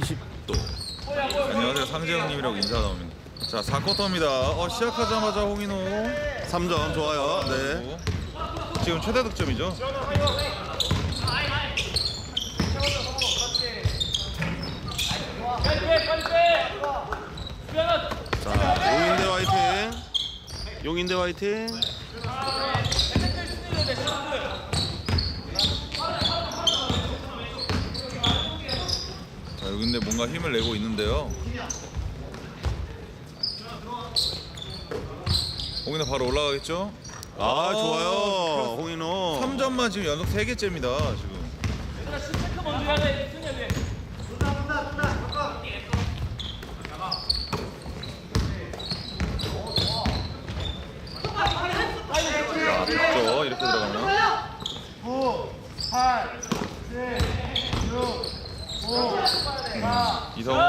20도. 안녕하세요 상재형님이라고 인사 나옵니다. 자 4쿼터입니다. 어 시작하자마자 홍인호 3점 좋아요. 네. 지금 최대 득점이죠. 자, 용인대 화이팅. 용인대 화이팅. 자 여기인데 뭔가 힘을 내고 있는데요. 홍인호 바로 올라가겠죠? 아, 아, 좋아요. 홍인호. 3점만 지금 연속 3개째입니다 지금. 자, 됐죠? 이렇게 들어가면. 9, 8, 7, 6, 5, 이성호.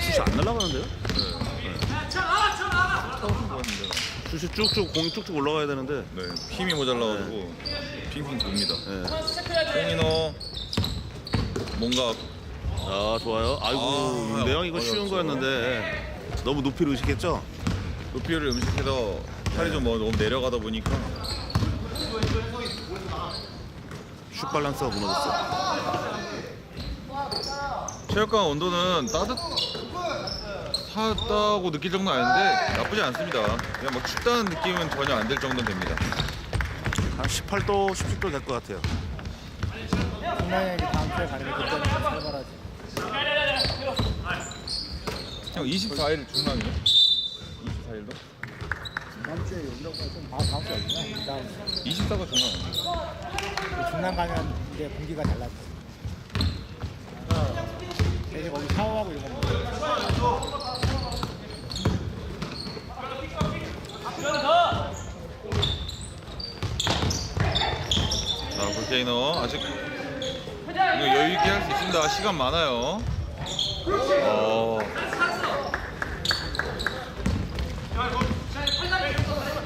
슛이 안 날아가는데요? 슛이 쭉쭉 공이 쭉쭉 올라가야 되는데. 네, 힘이 모자라가지고 핑핑 돕니다. 네. 홍인호. 뭔가 아, 좋아요. 아이고, 아, 윤대영 이거 어렵죠. 쉬운 거였는데 너무 높이를 의식했죠? 높이를 음식해서 팔이 좀 뭐- 너무 내려가다 보니까 슛 밸런스가 무너졌어요. 체육관 온도는 따뜻하다고 느낄 정도는 아닌데 나쁘지 않습니다. 그냥 막 춥다는 느낌은 전혀 안 들 정도는 됩니다. 한 18도, 17도 될 것 같아요. 다음 주에 가는 게 그때는 좀 살벌하지. 형 24일 중랑이요? 24일도? 다음 주에 다음 다음 주. 24가 중랑 아니에요? 중랑 가면 이제 공기가 달라져. 대신 거기 샤워하고 이런 거. 자, 볼케이노 아직 이거 여유 있게 할 수 있습니다. 시간 많아요. 어.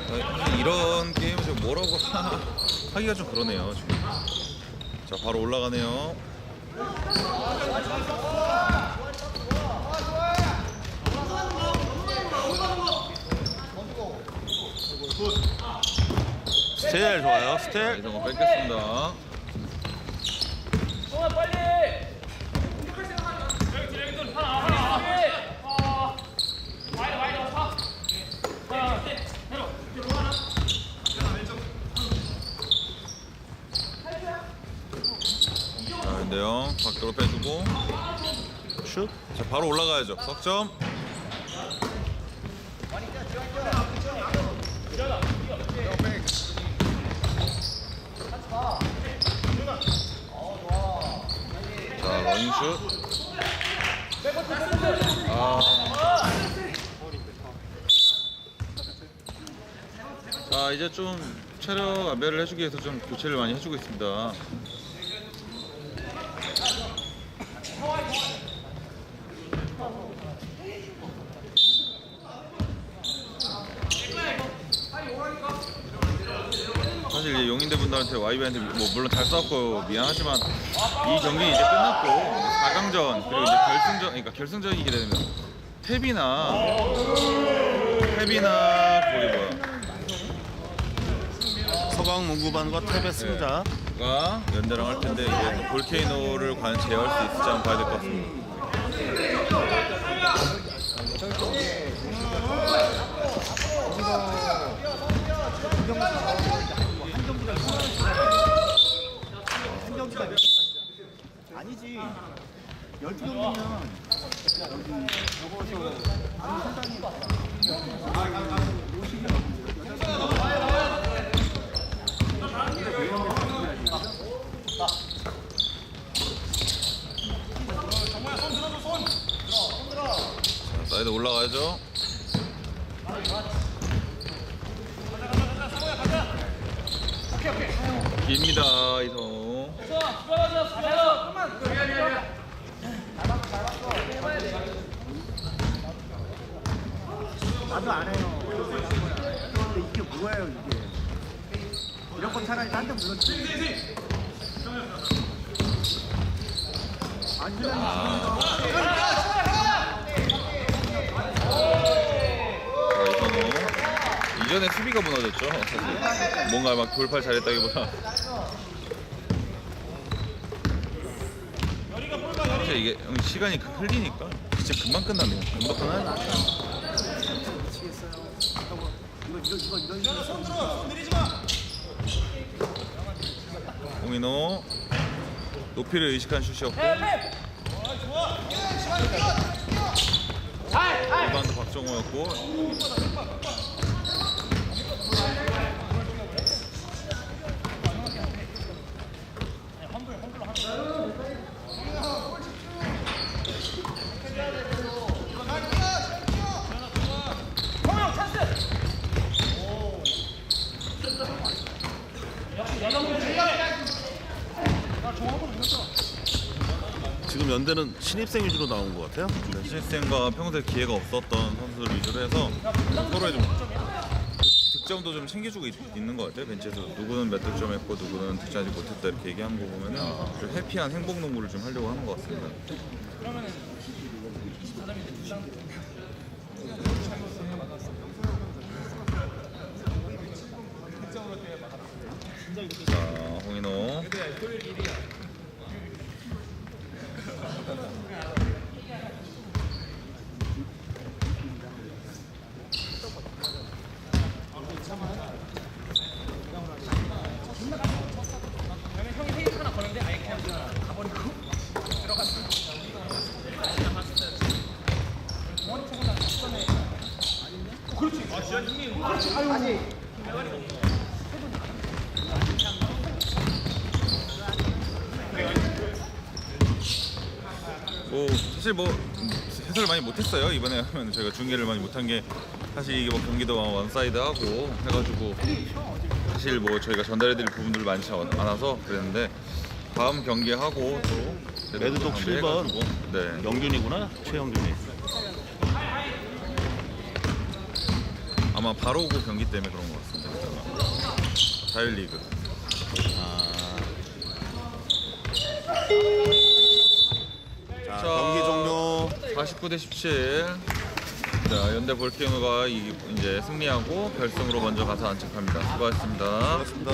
아, 이런 게임을 좀 뭐라고 하, 하기가 좀 그러네요. 지금. 자, 바로 올라가네요. 스텔 좋아요. 자, 스텔. 이성호 뺏겼습니다. 자, 근데요. 밖으로 빼주고. 슛. 자, 바로 올라가야죠. 석점. 자, 러닝슛. 아. 자, 이제 좀 체력 안배를 해주기 위해서 좀 교체를 많이 해주고 있습니다. 사실 이제 용인대 분들한테 YB한테 뭐 물론 잘 싸웠고 미안하지만 이 경기 이제 끝났고 4강전 그리고 이제 결승전 그러니까 결승전이게 되면 탭이나 탭이나 거기 뭐야 서강 문구반과 탭의 승자. 가 연대랑 할 텐데 이제 또 볼케이노를 과연 제어할 수 있을지 한번 봐야 될 것 같습니다. 한 경기가 몇 경기야? 아니지. 12경기면 여기 적어서 아니 상당히 자, 사이드 올라가야죠. 깁니다 이성. 나도 안 해요. 근데 이게 뭐예요 이게? 이런 건 차라리 딴데 불렀지. 자, 이선호. 이전에 수비가 무너졌죠. 뭔가 막 돌파 잘했다기보다. 사실 이게 음, 시간이 흘리니까 진짜 금방 끝나네요. 금방 끝나요. 공인호 높이를 의식한 슛이었고 리바운드 박정호였고 지금 연대는 신입생 위주로 나온 것 같아요. 네. 시스템과 평소에 기회가 없었던 선수들 위주로 해서 서로의 좀 득- 득점도 좀 챙겨주고 있, 는것 같아요 벤치에서 누구는 몇 득점 했고 누구는 득점하지 못했다 이렇게 얘기하는 거 보면은 좀 해피한 행복 농구를 좀 하려고 하는 것 같습니다. 자 홍인호 了。사실 뭐 해설을 많이 못했어요 이번에 하면 저희가 중계를 많이 못한 게 사실 이게 뭐 경기도 원사이드 하고 해가지고 사실 뭐 저희가 전달해드릴 부분들 많지 않아서 그랬는데 다음 경기 하고 또 레드독 준비해가지고, 7번. 네 영균이구나 최영균이. 아마 바로 오고 경기 때문에 그런 것 같습니다 자율리그 49대 17. 자, 연대 볼케이노가 이- 이제 승리하고 결승으로 먼저 가서 안착합니다. 수고하셨습니다. 고맙습니다.